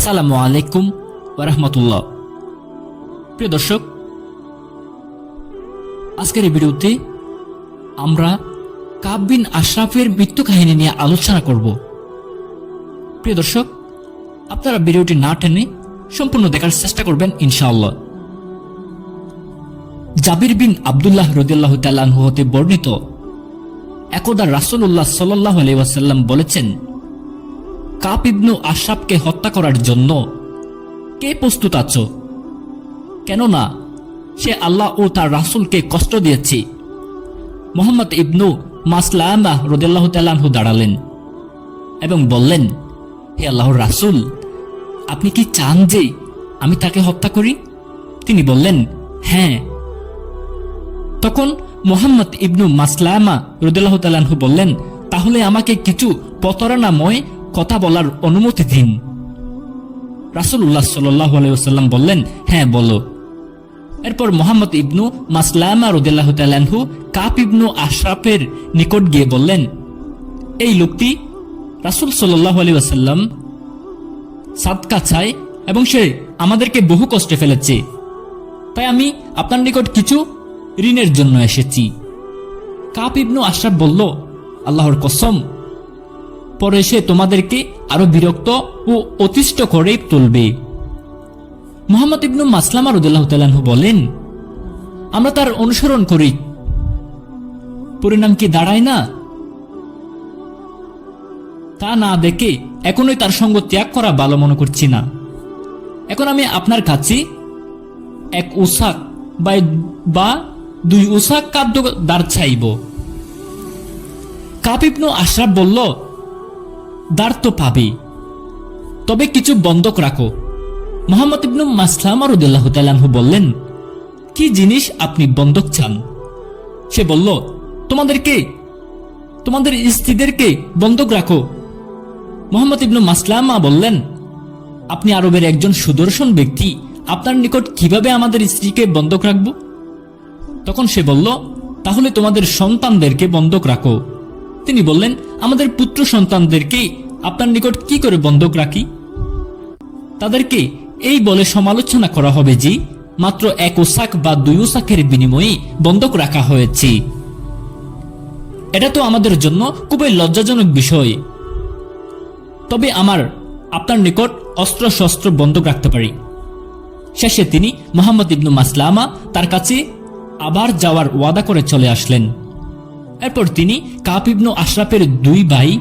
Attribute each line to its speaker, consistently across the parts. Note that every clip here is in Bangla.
Speaker 1: আসসালামু আলাইকুম ওরহমতুল্লাহ প্রিয় দর্শক, আজকের এই ভিডিওতে আমরা কাব বিন আশরাফের মৃত্যু কাহিনী নিয়ে আলোচনা করব। প্রিয় দর্শক, আপনারা ভিডিওটি না টেনে সম্পূর্ণ দেখার চেষ্টা করবেন ইনশাআল্লাহ। জাবির বিন আবদুল্লাহ রদিল্লাহ তাল্লাহু হতে বর্ণিত একদা রাসুল্লাহ সাল্লাহ আলাইসাল্লাম বলেছেন কাপ ইবনু আশরাফকে হত্যা করার জন্য কে প্রস্তুত আছো? কেননা সে আল্লাহ ও তার রাসুলকে কষ্ট দিয়েছে। মোহাম্মদ ইবনু মাসলামা রদিল্লাহ তাল্লাহু দাঁড়ালেন এবং বললেন, হে আল্লাহর রাসুল, আপনি কি চান যে আমি তাকে হত্যা করি? তিনি বললেন হ্যাঁ। তখন মোহাম্মদ ইবনু মাসলামা রুদুল্লাহ তালাহু বললেন, তাহলে আমাকে কিছু প্রতারণাময় কথা বলার অনুমতি দিন। রাসুল্লাহ সাল্লাহ আলাইসাল্লাম বললেন হ্যাঁ বলো। এরপর মোহাম্মদ ইবনু মাসলামা রুদুল্লাহ তালাহু কাপ ইবনু আশরাফের নিকট গিয়ে বললেন, এই লোকটি রাসুল সাল্লাহ আলী ওয়াসাল্লাম সাদকা চায় এবং সে আমাদেরকে বহু কষ্টে ফেলেছে। তাই আমি আপনার নিকট কিছু ঋণের জন্য এসেছি। কাপ ইবনু আশরাফ বলল, আল্লাহর কসম পরে সে তোমাদেরকে আরও বিরক্ত ও অতিষ্ঠ করে তুলবে। মোহাম্মদ ইবনু মাসলামা রুদুল্লাহ বলেন, আমরা তার অনুসরণ করি। পরিণাম কি দাঁড়ায় না? তা না দেখে এখনই তার সঙ্গ ত্যাগ করা ভালো মনে করছি না। এখন আমি আপনার কাছে এক উসাক বা দুই উসাক কাদ্য দাঁড় চাইব। কাপিবনু আশরাফ বলল দাঁড় তো পাবে। তবে কিছু বন্ধক রাখো। মোহাম্মদ ইবনু মাসলাম রুদুল্লাহ তালাহু বললেন, কি জিনিস আপনি বন্ধক চান? সে বলল, তোমাদেরকে, তোমাদের স্ত্রীদেরকে বন্ধক রাখো। মোহাম্মদ ইবনু মাসলামা বললেন, আপনি আরবের একজন সুদর্শন ব্যক্তি, আপনার নিকট কীভাবে আমাদের স্ত্রীকে বন্ধক রাখব? তখন সে বলল, তাহলে তোমাদের সন্তানদেরকে বন্ধক রাখো। তিনি বললেন, আমাদের পুত্র সন্তানদেরকে আপনার নিকট কি করে বন্ধক রাখি? তাদেরকে এই বলে সমালোচনা করা হবে যে, মাত্র এক ওসাক বা দুই ওসাকের বিনিময়ে বন্ধক রাখা হয়েছে। এটা তো আমাদের জন্য খুবই লজ্জাজনক বিষয়। তবে আমার, আপনার নিকট অস্ত্র শস্ত্র বন্ধক রাখতে পারি। শেষে তিনি মোহাম্মদ ইবনু মাসলামা তার কাছে আবার যাওয়ার ওয়াদা করে চলে আসলেন। এরপর তিনি কাপ ইবনু আশরাফের দুই ভাই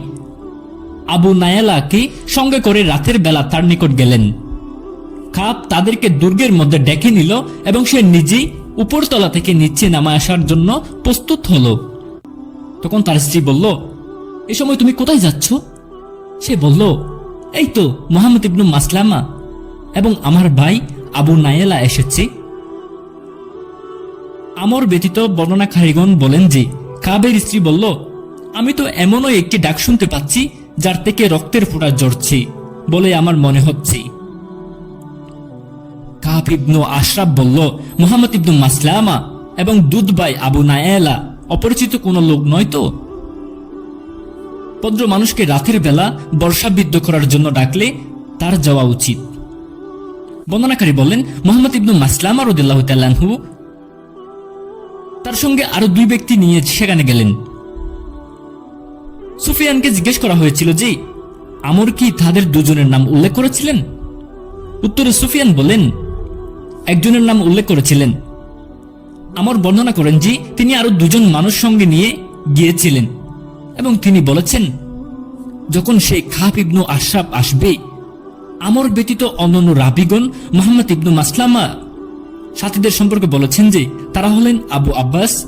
Speaker 1: আবু নায়ালাকে সঙ্গে করে রাতের বেলা তার নিকট গেলেন। কাপ তাদেরকে দুর্গের মধ্যে ডেকে নিল এবং সে নিজেই উপরতলা থেকে নিচে নামা আসার জন্য প্রস্তুত হলো। তখন তার স্ত্রী বলল, এ সময় তুমি কোথায় যাচ্ছ? সে বলল, এই তো মোহাম্মদ ইবনু মাসলামা এবং আমার ভাই আবু নায়েলা এসেছে। আমর ব্যতীত বর্ণনাকারীগণ বলেন যে কাবের স্ত্রী বলল, আমি তো এমনও একটি ডাক শুনতে পাচ্ছি, যার থেকে রক্তের ফোঁটা জড়ছে বলে আমার মনে হচ্ছে। কাব ইবনু আশরাফ বলল, মোহাম্মদ ইবনু মাসলামা এবং দুধবাই আবু নায়েলা অপরিচিত কোনো লোক নয় তো? ভদ্র মানুষকে রাতের বেলা বর্ষাবিদ্ধ করার জন্য ডাকলে তার যাওয়া উচিত। বর্ণনাকারী বললেন, মোহাম্মদ ইবনু মাসলামা রদুল্লাহ তাল্লাহু তার সঙ্গে আরও দুই ব্যক্তি নিয়ে সেখানে গেলেন। সুফিয়ানকে জিজ্ঞেস করা হয়েছিল যে, আমর কি তাদের দুজনের নাম উল্লেখ করেছিলেন? উত্তরে সুফিয়ান বলেন, একজনের নাম উল্লেখ করেছিলেন। আমর বর্ণনা করেন যে, তিনি আরও দুজন মানুষ সঙ্গে নিয়ে গিয়েছিলেন এবং তিনি বলেছেন, যখন সেই খাপ ইবনু আশরাফ আসবে, আমর ব্যতীত অন্যান্য রাবিগণ মোহাম্মদ ইবনু মাসলামা সাথীদের সম্পর্কে বলেছেন যে তারা হলেন আবু আব্বাস,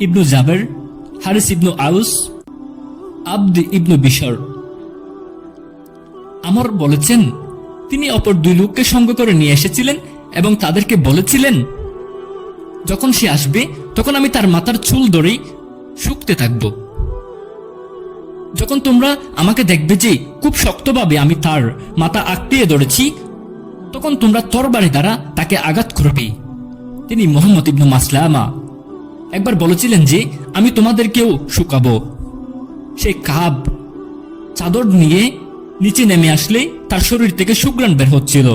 Speaker 1: ইবনু জাবের, হারিস ইবনু আউস, আব্দ ইবনু বিশর। আমর বলেছেন, তিনি অপর দুই লোককে সঙ্গ করে নিয়ে এসেছিলেন এবং তাদেরকে বলেছিলেন, যখন সে আসবে, তখন আমি তার মাথার চুল ধরেই শুকতে থাকব। যখন তোমরা আমাকে দেখবে যে খুব শক্তভাবে আমি তার মাথা আঁকড়িয়ে ধরেছি তখন তোমরা তরবারি দ্বারা তাকে আঘাত করবে। তিনি মোহাম্মদ ইবনু মাসলামা একবার বলেছিলেন যে, আমি তোমাদেরকেও শুকাবো। সে কাব চাদর নিয়ে নিচে নেমে আসলে তার শরীর থেকে সুগ্রাণ বের হচ্ছিল।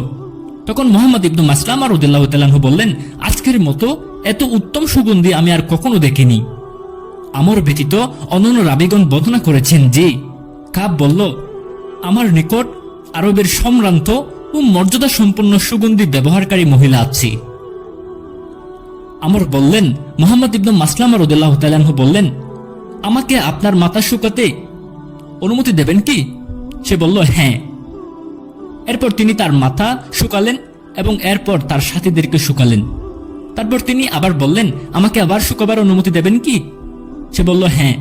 Speaker 1: তখন মোহাম্মদ ইবনু মাসলাম আর উদ্দাল্লাহ তালাহু বললেন, আজকের মতো এত উত্তম সুগন্ধি আমি আর কখনো দেখিনি। আমার ব্যতীত অনন্য রাবিগণ বর্ণনা করেছেন যে কাব বলল, আমার নিকট আরবের সম্ভ্রান্ত ও মর্যাদা সম্পন্ন সুগন্ধি ব্যবহারকারী মহিলা আছে। আমর বললেন, মোহাম্মদ ইবনু মাসলাম রদুল্লাহ তালাহ বললেন, আমাকে আপনার মাথা শুকাতে অনুমতি দেবেন কি? সে বলল হ্যাঁ। এরপর তিনি তার মাথা শুকালেন এবং এরপর তার সাথীদেরকে শুকালেন। তারপর তিনি আবার বললেন, আমাকে আবার শুকাবার অনুমতি দেবেন কি? সে বলল হ্যাঁ।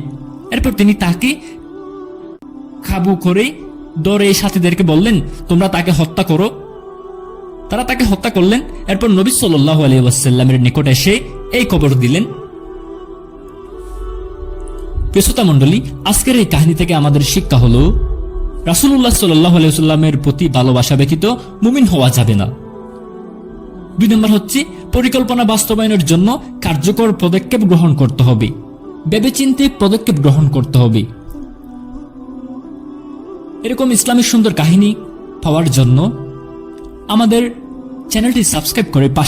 Speaker 1: এরপর তিনি তাকে খাবু করে দরে সাথীদেরকে বললেন, তোমরা তাকে হত্যা করো। তারা তাকে হত্যা করলেন। এরপর নবী সাল্লাহ আলী ওয়াসাল্লামের নিকট এসে এই কবর দিলেন। প্রিয়তা মণ্ডলী, আজকের এই কাহিনী থেকে আমাদের শিক্ষা হলো রাসুল্লাহ সাল্লাহ আলাইসাল্লামের প্রতি ভালোবাসা ব্যতীত মুমিন হওয়া যাবে না। দুই নম্বর হচ্ছে, পরিকল্পনা বাস্তবায়নের জন্য কার্যকর পদক্ষেপ গ্রহণ করতে হবে। ভেবেচিন্তে পদক্ষেপ গ্রহণ করতে হবে। এরকম ইসলামের সুন্দর কাহিনী পাওয়ার জন্য আমাদের চ্যানেলটি সাবস্ক্রাইব করে পাশে